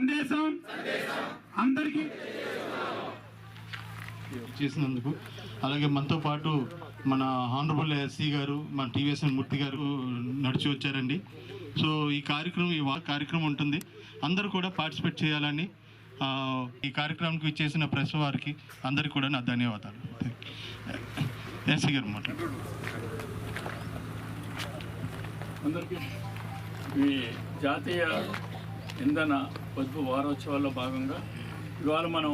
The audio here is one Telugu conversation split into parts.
సందేశం. అందరికీ చేసినందుకు అలాగే మనతో పాటు మన హానరబుల్ ఎస్సీ గారు మన టీవీఎస్ఎన్ మూర్తి గారు నడిచి వచ్చారండి. సో ఈ కార్యక్రమం ఈ కార్యక్రమం ఉంటుంది. అందరూ కూడా పార్టిసిపేట్ చేయాలని ఆ, ఈ కార్యక్రమానికి ఇచ్చేసిన ప్రెస్ వారికి అందరికీ కూడా నా ధన్యవాదాలు. ఎస్సీ గారు మాట్లాడు. అందరికీ ఈ జాతీయ ఇంధన పొదుపు వారోత్సవాల్లో భాగంగా ఇవాళ మనం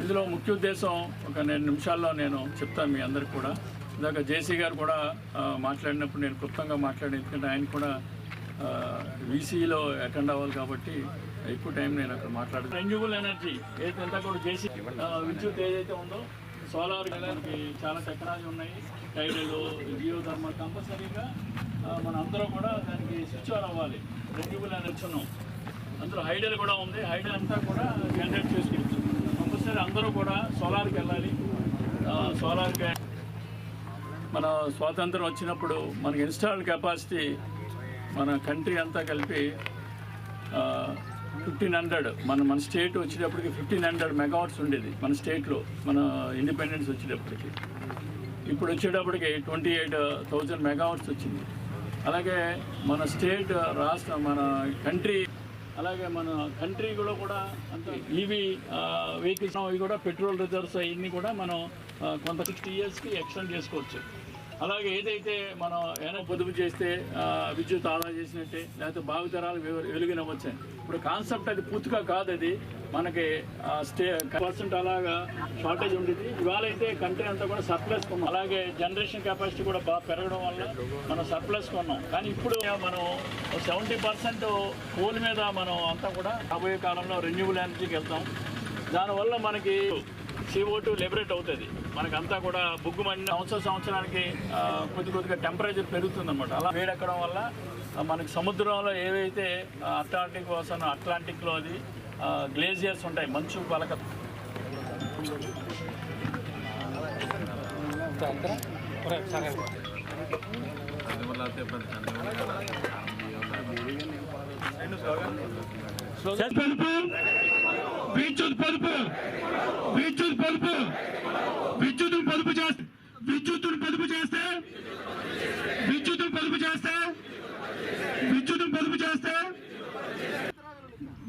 ఇందులో ముఖ్య ఉద్దేశం ఒక రెండు నిమిషాల్లో నేను చెప్తాను మీ అందరికి కూడా. ఇందాక జేసీ గారు కూడా మాట్లాడినప్పుడు నేను క్లుప్తంగా మాట్లాడాను. ఎందుకంటే ఆయన కూడా వీసీలో అటెండ్ అవ్వాలి కాబట్టి ఎక్కువ టైం నేను అక్కడ మాట్లాడతాను రెన్యూబుల్ ఎనర్జీ ఏదంతా కూడా జేసీ విద్యుత్ ఏదైతే ఉందో సోలార్ మనకి చాలా టెక్నాలజీ ఉన్నాయి. టైడలు జియో థర్మల్ కంపల్సరీగా మన అందరూ కూడా దానికి స్విచ్ ఆన్ అవ్వాలి. రెన్యూబుల్ ఎనర్జీ ఉన్నాం. అందులో హైడల్ కూడా ఉంది. హైడల్ అంతా కూడా జనరేట్ చేసుకోవచ్చు. కంపల్సరీ అందరూ కూడా సోలార్కి వెళ్ళాలి. సోలార్ సోలార్కి మన స్వాతంత్రం వచ్చినప్పుడు మనకి ఇన్స్టాల్ కెపాసిటీ మన కంట్రీ అంతా కలిపి ఫిఫ్టీన్ హండ్రెడ్. మన మన స్టేట్ వచ్చేటప్పటికి ఫిఫ్టీన్ హండ్రెడ్ మెగావాట్స్ ఉండేది మన స్టేట్లో మన ఇండిపెండెన్స్ వచ్చేటప్పటికి. ఇప్పుడు వచ్చేటప్పటికి ట్వంటీ ఎయిట్ థౌజండ్ మెగావాట్స్ వచ్చింది. అలాగే మన స్టేట్ రాష్ట్ర మన కంట్రీ అలాగే మన కంట్రీ కూడా కూడా అంత ఈవీ వెహికల్స్ అవి కూడా పెట్రోల్ రిజర్వ్స్ అవన్నీ కూడా మనం కొంత సిక్స్టీ ఇయర్స్కి ఎక్స్టెండ్ చేసుకోవచ్చు. అలాగే ఏదైతే మనం ఏమైనా పొదుపు చేస్తే విద్యుత్ ఆదా చేసినట్టే లేకపోతే భావితరాలు వెలుగునవచ్చాయి ఇప్పుడు కాన్సెప్ట్ అది పూర్తిగా కాదు అది. మనకి స్టే పర్సెంట్ అలాగా షార్టేజ్ ఉండేది ఇవాళ అయితే కంట్రీ అంతా కూడా సర్ప్లస్ కొన్నాం. అలాగే జనరేషన్ కెపాసిటీ కూడా బాగా పెరగడం వల్ల మనం సర్ప్లస్ కొన్నాం. కానీ ఇప్పుడు మనం సెవెంటీ పర్సెంట్ కోల్ మీద మనం అంతా కూడా రాబోయే కాలంలో రెన్యూబుల్ ఎనర్జీకి వెళ్తాం. దానివల్ల మనకి CO2 టూ లిబరేట్ అవుతుంది. మనకంతా కూడా బుగ్గు మండి సంవత్సరం సంవత్సరానికి కొద్ది కొద్దిగా టెంపరేచర్ పెరుగుతుంది అనమాట అలా వేడెక్కడం వల్ల మనకి సముద్రంలో ఏవైతే అట్లాంటిక్ ఓషన్ అట్లాంటిక్లో అది గ్లేజియర్స్ ఉంటాయి మంచు పలక. పొదుపు విద్యుత్ పొదుపు విద్యుత్ పొదుపు విద్యుత్ పొదుపు చేస్తే విద్యుత్తును పొదుపు చేస్తే విద్యుత్తును పొదుపు చేస్తే విద్యుత్తును పొదుపు చేస్తే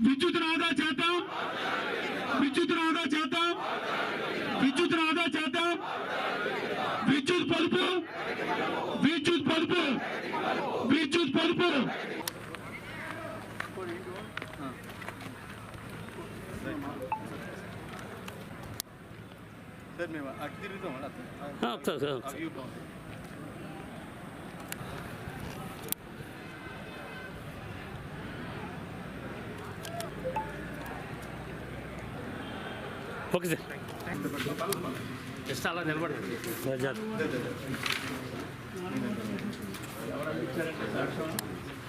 విద్యుత్తును ఆదా చేద్దాం విద్యుత్తును ఆదా చేద్దాం విద్యుత్తును ఆదా చేద్దాం విద్యుత్ పొదుపు విద్యుత్ పొదుపు విద్యుత్ పొదుపు సార్ మేము అటు తిరుగుతాం ఒకసారి సార్ ఒకసారి. ఓకే సార్ జస్ట్ అలా నిలబడండి జాగ్రత్త.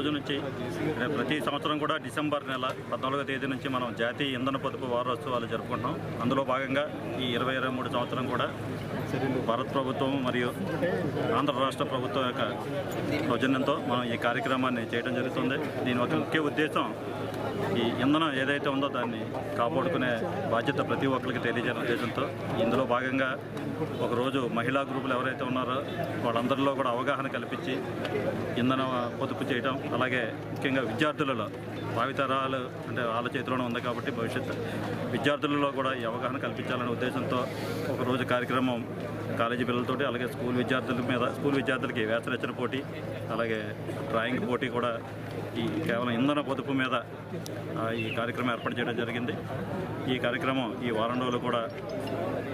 రోజు నుంచి రేపు ప్రతి సంవత్సరం కూడా డిసెంబర్ నెల పద్నాలుగో తేదీ నుంచి మనం జాతీయ ఇంధన పొదుపు వారోత్సవాలు జరుపుకుంటున్నాం. అందులో భాగంగా ఈ ఇరవై ఇరవై మూడు సంవత్సరం కూడా భారత ప్రభుత్వం మరియు ఆంధ్ర రాష్ట్ర ప్రభుత్వం యొక్క సౌజన్యంతో మనం ఈ కార్యక్రమాన్ని చేయడం జరుగుతుంది. దీని ఒక ముఖ్య ఉద్దేశం ఈ ఇంధనం ఏదైతే ఉందో దాన్ని కాపాడుకునే బాధ్యత ప్రతి ఒక్కరికి తెలియజేయడం ఉద్దేశంతో ఇందులో భాగంగా ఒకరోజు మహిళా గ్రూపులు ఎవరైతే ఉన్నారో వాళ్ళందరిలో కూడా అవగాహన కల్పించి ఇంధన పొదుపు చేయడం అలాగే ముఖ్యంగా విద్యార్థులలో భావితరాలు అంటే వాళ్ళ చేతిలోనే ఉంది కాబట్టి భవిష్యత్తు విద్యార్థులలో కూడా ఈ అవగాహన కల్పించాలనే ఉద్దేశంతో ఒకరోజు కార్యక్రమం కాలేజీ పిల్లలతోటి అలాగే స్కూల్ విద్యార్థుల మీద స్కూల్ విద్యార్థులకి వేసరచన పోటీ అలాగే డ్రాయింగ్ పోటీ కూడా ఈ కేవలం ఇంధన పొదుపు మీద ఈ కార్యక్రమం ఏర్పాటు చేయడం జరిగింది. ఈ కార్యక్రమం ఈ వారం రోజులు కూడా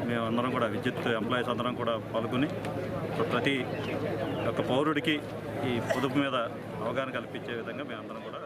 మేమందరం కూడా విద్యుత్ ఎంప్లాయీస్ అందరం కూడా పాల్గొని ప్రతి ఒక్క పౌరుడికి ఈ పొదుపు మీద అవగాహన కల్పించే విధంగా మేమందరం కూడా